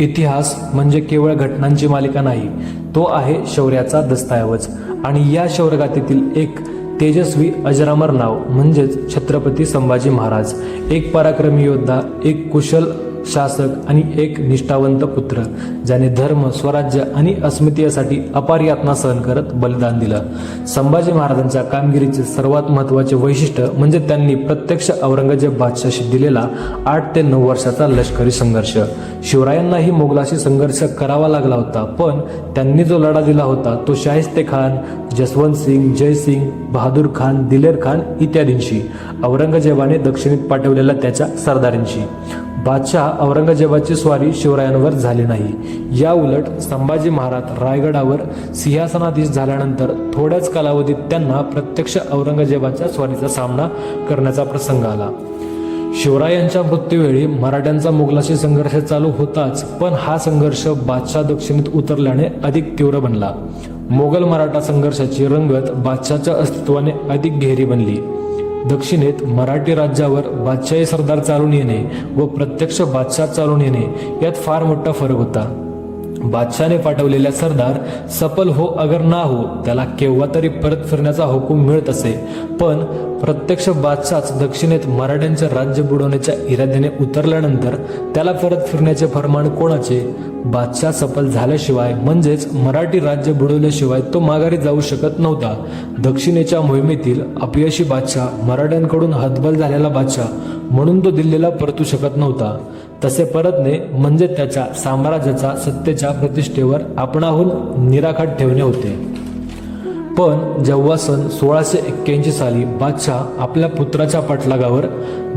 इतिहास म्हणजे केवळ घटनांची मालिका नाही तो आहे शौर्याचा दस्तऐवज. आणि या शौर्यगाथेतील एक तेजस्वी अजरामर नाव म्हणजेच छत्रपती संभाजी महाराज एक पराक्रमी योद्धा एक कुशल शासक आणि एक निष्ठावंत पुत्र ज्याने धर्म स्वराज्य आणि अस्मितेसाठी अपार यातना सहन करत बलिदान दिलं. संभाजी महाराजांच्या कामगिरीचे सर्वात महत्त्वाचे वैशिष्ट्य म्हणजे त्यांनी प्रत्यक्ष औरंगजेब बादशाशी दिलेला आठ ते नऊ वर्षाचा लष्करी संघर्ष. शिवरायांनाही मोगलाशी संघर्ष करावा लागला होता पण त्यांनी जो लढा दिला होता तो शाहिस्ते खान जसवंत सिंग जयसिंग बहादूर खान दिलेर खान इत्यादींशी औरंगजेबाने दक्षिणेत पाठवलेल्या त्याच्या सरदारांशी. बादशाह औरंगजेबाची स्वारी शिवरायांवर झाली नाही. या उलट संभाजी महाराज रायगडावर सिंहासनाधीश झाल्यानंतर थोड्याच कालावधीत त्यांना प्रत्यक्ष औरंगजेबाच्या स्वारीचा सामना करण्याचा प्रसंग आला. शिवरायांच्या मृत्यूवेळी मराठ्यांचा मुघलाशी संघर्ष चालू होताच पण हा संघर्ष बादशाह दक्षिणेत उतरल्याने अधिक तीव्र बनला. मोगल मराठा संघर्षाची रंगत बादशाच्या अस्तित्वाने अधिक घेरी बनली. दक्षिणेत मराठी राज्यावर बादशाही सरदार चालून येणे व प्रत्यक्ष बादशाह चालून येणे यात फार मोठा फरक होता. बादशाने पाठवलेल्या सरदार सफल हो अगर ना हो त्याला केव्हा तरी परत फिरण्याचा हुकूम मिळत असे. पण प्रत्यक्ष बादशाच दक्षिणेत मराठ्यांचे राज्य बुडवण्याच्या इराद्याने उतरल्यानंतर त्याला परत फिरण्याचे फरमान कोणाचे? बादशाह सफल झाल्याशिवाय म्हणजेच मराठी राज्य बुडवल्याशिवाय तो माघारी जाऊ शकत नव्हता. दक्षिणेच्या मोहिमेतील अपयशी बादशाह मराठ्यांकडून हतबल झालेला बादशाह म्हणून तो दिल्लीला परतू शकत नव्हता. तसे परतणे म्हणजे त्याच्या साम्राज्याचा सत्तेच्या प्रतिष्ठेवर आपणाहून निराखाट ठेवणे होते. पण जेव्हा सन सोळाशे एक्क्याऐंशी साली बादशाह आपल्या पुत्राच्या पाठलागावर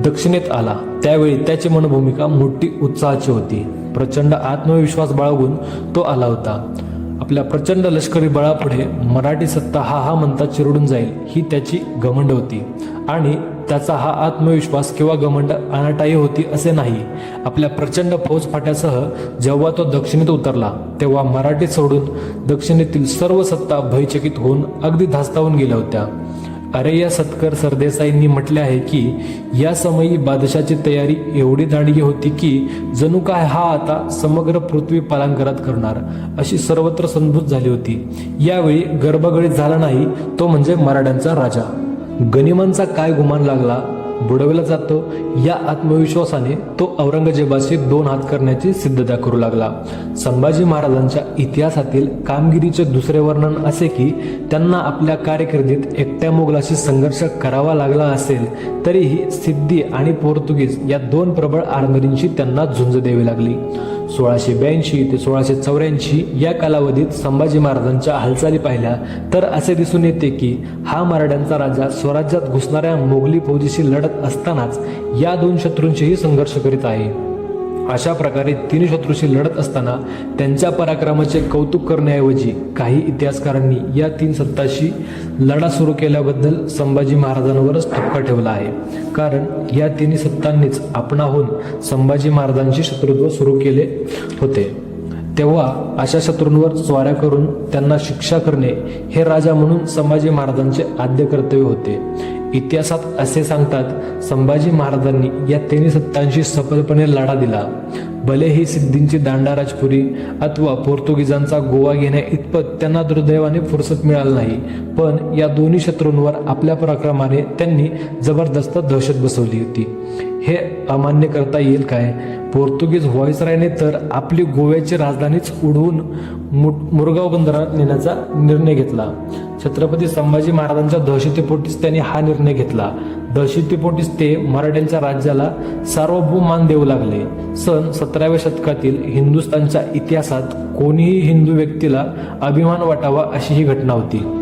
दक्षिणेत आला त्यावेळी त्याची मनभूमिका मोठी उत्साहाची होती. प्रचंड आत्मविश्वास बाळगून तो आला होता. आपल्या प्रचंड लष्करी बळापुढे मराठी सत्ता हा हा म्हणता चिरडून जाईल ही त्याची घमंड होती. आणि त्याचा हा आत्मविश्वास किंवा घमंड अनाटाई होती असे नाही. आपल्या प्रचंड फौज फाट्यासह जेव्हा तो दक्षिणेत उतरला तेव्हा मराठी सोडून दक्षिणेतील सर्व सत्ता भयचकित होऊन अगदी धास्तावून गेल्या होत्या. अरे या सत्कर सरदेसाईंनी म्हटले आहे की या समयी बादशाची तयारी एवढी दांडगी होती की जणू काय हा आता समग्र पृथ्वी पालांकरात करणार अशी सर्वत्र संभूत झाली होती. यावेळी गर्भगळीत झाला नाही तो म्हणजे मराठ्यांचा राजा. गनिमांचा काय गुमान लागला? बुडवला जातो. या आत्मविश्वासाने तो औरंगजेबाशी दोन हात करण्याची सिद्धता करू लागला. संभाजी महाराजांच्या इतिहासातील कामगिरीचे दुसरे वर्णन असे की त्यांना आपल्या कारकिर्दीत एकट्या मोगलाशी संघर्ष करावा लागला असेल तरीही सिद्धी आणि पोर्तुगीज या दोन प्रबळ आर्मरींशी त्यांना झुंज द्यावी लागली. सोळाशे ब्याऐंशी ते सोळाशे चौऱ्याऐंशी या कालावधीत संभाजी महाराजांच्या हालचाली पाहिल्या तर असे दिसून येते की हा मराठ्यांचा राजा स्वराज्यात घुसणाऱ्या मोगली फौजीशी लढत असतानाच या दोन शत्रूंशीही संघर्ष करीत आहे. अशा प्रकारे तीन शत्रूशी लढत असताना त्यांच्या पराक्रमाचे कौतुक करण्याऐवजी काही इतिहासकारांनी या तीन सत्ताशी लढा सुरू केल्याबद्दल संभाजी महाराजांवरच ठपका ठेवला आहे. कारण या तिन्ही सत्तांनीच आपणाहून संभाजी महाराजांशी शत्रुत्व सुरू केले होते. तेव्हा अशा शत्रूंवर स्वाऱ्या करून त्यांना शिक्षा करणे हे राजा म्हणून संभाजी महाराजांचे आद्य कर्तव्य होते. इतिहासात असे सांगतात संभाजी महाराजांनी या तिन्ही सत्तांशी सफलपणे लढा दिला. भले ही सिद्धींची दांडा राजपुरी अथवा पोर्तुगीजांचा गोवा घेण्या इतपत त्यांना दुर्दैवाने फुरसत मिळाली नाही पण या दोन्ही शत्रूंवर आपल्या पराक्रमाने त्यांनी जबरदस्त दहशत बसवली होती. हे अमान्य करता येईल काय? पोर्तुगीज व्हॉइसरायने तर आपली गोव्याची राजधानीच उडवून मु- मुरगाव बंदरात नेण्याचा निर्णय घेतला. छत्रपती संभाजी महाराजांच्या दहशतीपोटीच त्यांनी हा निर्णय घेतला. दहशतीपोटीच ते मराठ्यांच्या राज्याला सार्वभौम मान देऊ लागले. सन सतराव्या शतकातील हिंदुस्थानच्या इतिहासात कोणीही हिंदू व्यक्तीला अभिमान वाटावा अशी ही घटना होती.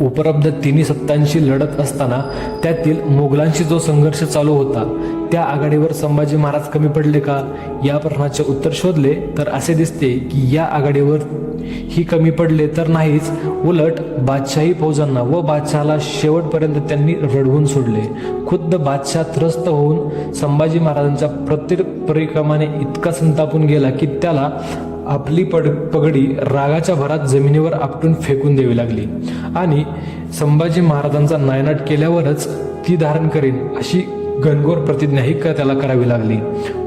उपलब्ध तिन्ही सत्तांशी लढत असताना त्यातील मोगलांशी जो संघर्ष चालू होता त्या आघाडीवर संभाजी महाराज कमी पडले का? या प्रश्नाचे उत्तर शोधले तर असे दिसते की या आघाडीवर ही कमी पडले तर नाहीच उलट बादशाही फौजांना व बादशहाला शेवटपर्यंत त्यांनी रडवून सोडले. खुद्द बादशाह त्रस्त होऊन संभाजी महाराजांच्या प्रत्येक परिक्रमाने इतका संतापून गेला की त्याला आपली पड पगडी रागाच्या भरात जमिनीवर आपटून फेकून द्यावी लागली. आणि संभाजी महाराजांचा नायनाट केल्यावरच ती धारण करीन अशी घनघोर प्रतिज्ञाही क- त्याला करावी लागली.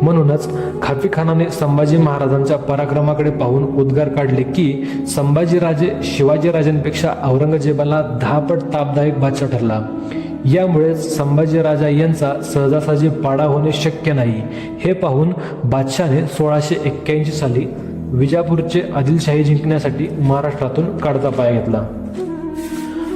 म्हणूनच खाफी खानाने संभाजी महाराजांच्या पराक्रमाकडे पाहून उद्गार काढले की संभाजीराजे शिवाजीराजांपेक्षा औरंगजेबाला दहापट तापदायक बादशाह ठरला. यामुळे संभाजीराजा यांचा सहजासहजी पाडा होणे शक्य नाही. हे पाहून बादशाने सोळाशे एक्क्याऐंशी साली विजापूरचे आदिलशाही जिंकण्यासाठी महाराष्ट्रातून काढता पाय घेतला.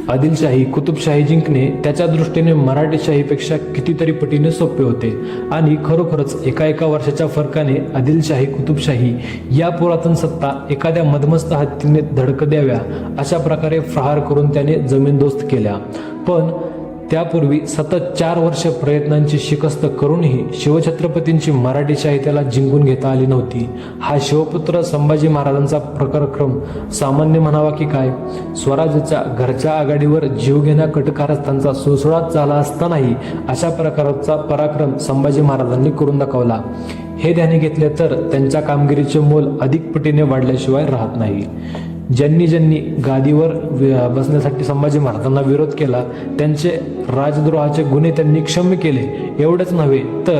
आदिलशाही कुतुबशाही जिंकणे त्याच्या दृष्टीने मराठीशाहीपेक्षा कितीतरी पटीने सोपे होते आणि खरोखरच एका एका वर्षाच्या फरकाने आदिलशाही कुतुबशाही या पुरातन सत्ता एखाद्या मधमस्त हत्तीने धडक द्याव्या अशा प्रकारे प्रहार करून त्याने जमीनदोस्त केल्या. पण त्यापूर्वी सतत चार वर्ष प्रयत्नांची शिकस्त करूनही शिवछत्रपतींची मराठी साहित्याला जिंकून घेता आली नव्हती. हा शिवपुत्र संभाजी महाराजांचा प्रकारक्रम सामान्य म्हणावा की काय? स्वराज्याच्या घरच्या आघाडीवर जीव घेण्या कटकारस्थांचा सुळसुळाट झाला असतानाही अशा प्रकारचा पराक्रम संभाजी महाराजांनी करून दाखवला. हे ध्यानी घेतले तर त्यांच्या कामगिरीचे मोल अधिक पटीने वाढल्याशिवाय राहत नाही. ज्यांनी ज्यांनी गादीवर बसण्यासाठी संभाजी महाराजांना विरोध केला त्यांचे राजद्रोहाचे गुन्हे त्यांनी क्षम्य केले एवढेच नव्हे तर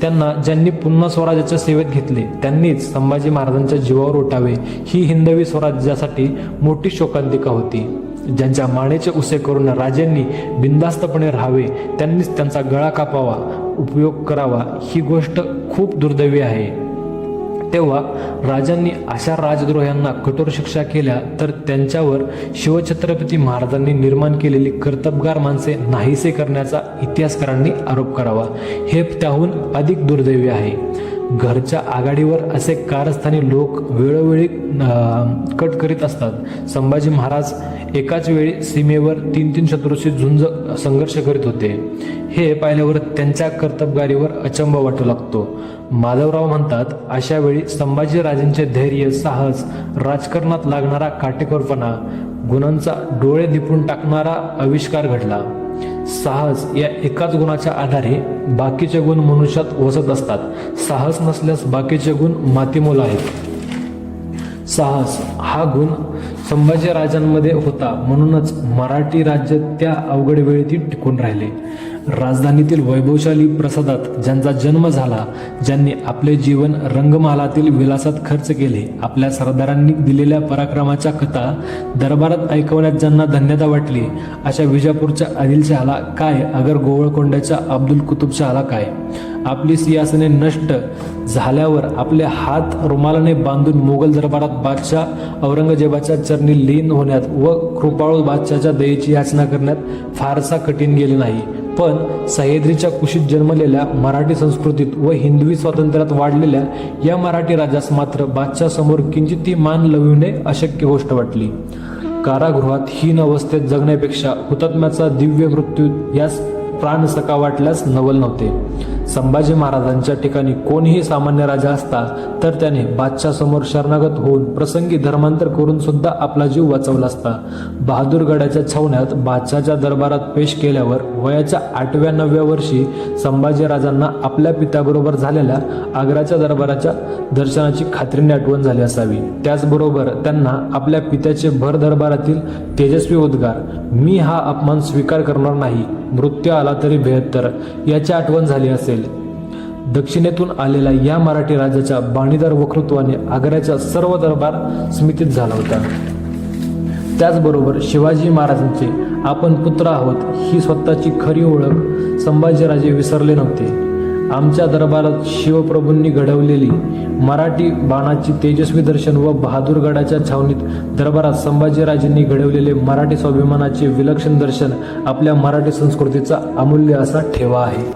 त्यांना ज्यांनी पुन्हा स्वराज्याच्या सेवेत घेतले त्यांनीच संभाजी महाराजांच्या जीवावर उठावे. ही हिंदवी स्वराज्यासाठी मोठी शोकांतिका होती. ज्यांच्या मानेचे उसे करून राजांनी बिनधास्तपणे राहावे त्यांनीच त्यांचा गळा कापावा उपयोग करावा ही गोष्ट खूप दुर्दैवी आहे. तेव्हा राजांनी अशा राजद्रोह्यांना कठोर शिक्षा केल्या तर त्यांच्यावर शिवछत्रपती महाराजांनी निर्माण केलेली कर्तबगार माणसे नाहीसे करण्याचा इतिहासकारांनी आरोप करावा. हे त्याहून अधिक दुर्दैवी आहे. घरच्या आघाडीवर असे कारस्थानी लोक वेळोवेळी कट करीत असतात. संभाजी महाराज एकाच वेळी सीमेवर तीन तीन शत्रूशी झुंज संघर्ष करीत होते. हे पाहिल्यावर त्यांच्या कर्तबगारीवर अचंब वाटू लागतो. माधवराव म्हणतात अशा वेळी संभाजीराजेंचे धैर्य साहस राजकारणात लागणारा काटेकोरपणा गुणांचा डोळे दिपून टाकणारा आविष्कार घडला. साहस या एकाच गुणाच्या आधारे बाकीचे गुण मनुष्यात वसत असतात. साहस नसल्यास बाकीचे गुण मातीमोल आहेत. साहस हा गुण संभाजी राजांमध्ये होता. म्हणूनच मराठी राज्य त्या अवघड वेळेत टिकून राहिले. राजधानीतील वैभवशाली प्रसादात ज्यांचा जन्म झाला ज्यांनी आपले जीवन रंगमालातील विलासात खर्च केले आपल्या सरदारांनी दिलेल्या पराक्रमाच्या कथा दरबारात ऐकवण्यात ज्यांना धन्यता वाटली अशा विजापूरच्या आदिलशहाला काय अगर गोवळकोंड्याच्या अब्दुल कुतुबशहाला काय? आपली सिंहासने नष्ट झाल्यावर आपले हात रुमालाने बांधून मोगल दरबारात बादशाह औरंगजेबाच्या चरणी लीन होण्यात व कृपाळू बादशाच्या दयेची याचना करण्यात फारसा कठीण गेले नाही. पण सह्याद्रीच्या कुशीत जन्मलेल्या मराठी संस्कृतीत व हिंदवी स्वातंत्र्यात वाढलेल्या या मराठी राजास मात्र बादशाह समोर किंचितही मान लविणे अशक्य गोष्ट वाटली. कारागृहात हीन अवस्थेत जगण्यापेक्षा हुतात्म्याचा दिव्य मृत्यू यास प्राणसका वाटल्यास नवल नव्हते. संभाजी महाराजांच्या ठिकाणी कोणीही सामान्य राजा असता तर त्याने बादशाह समोर शरणागत होऊन प्रसंगी धर्मांतर करून सुद्धा आपला जीव वाचवला असता. बहादूरगडाच्या छावण्यात बादशाच्या दरबारात पेश केल्यावर वयाच्या आठव्या नवव्या वर्षी संभाजीराजांना आपल्या पित्याबरोबर झालेल्या आग्राच्या दरबाराच्या दर्शनाची खात्रीने आठवण झाली असावी. त्याचबरोबर त्यांना आपल्या पित्याचे भर दरबारातील तेजस्वी उद्गार मी हा अपमान स्वीकार करणार नाही मृत्यू आला तरी बेहत्तर याची आठवण झाली असेल दक्षिणेतून आलेला या मराठी राजाच्या बाणीदार वक्तृत्वाने आग्र्याचा सर्व दरबार स्मितीत झाला होता. त्याचबरोबर शिवाजी महाराजांचे आपण पुत्र आहोत ही स्वतःची खरी ओळख संभाजीराजे विसरले नव्हते. आमच्या दरबारात शिवप्रभूंनी घडवलेली मराठी बाणाची तेजस्वी दर्शन व बहादूरगडाच्या छावणीत दरबारात संभाजीराजेंनी घडवलेले मराठी स्वाभिमानाचे विलक्षण दर्शन आपल्या मराठी संस्कृतीचा अमूल्य असा ठेवा आहे.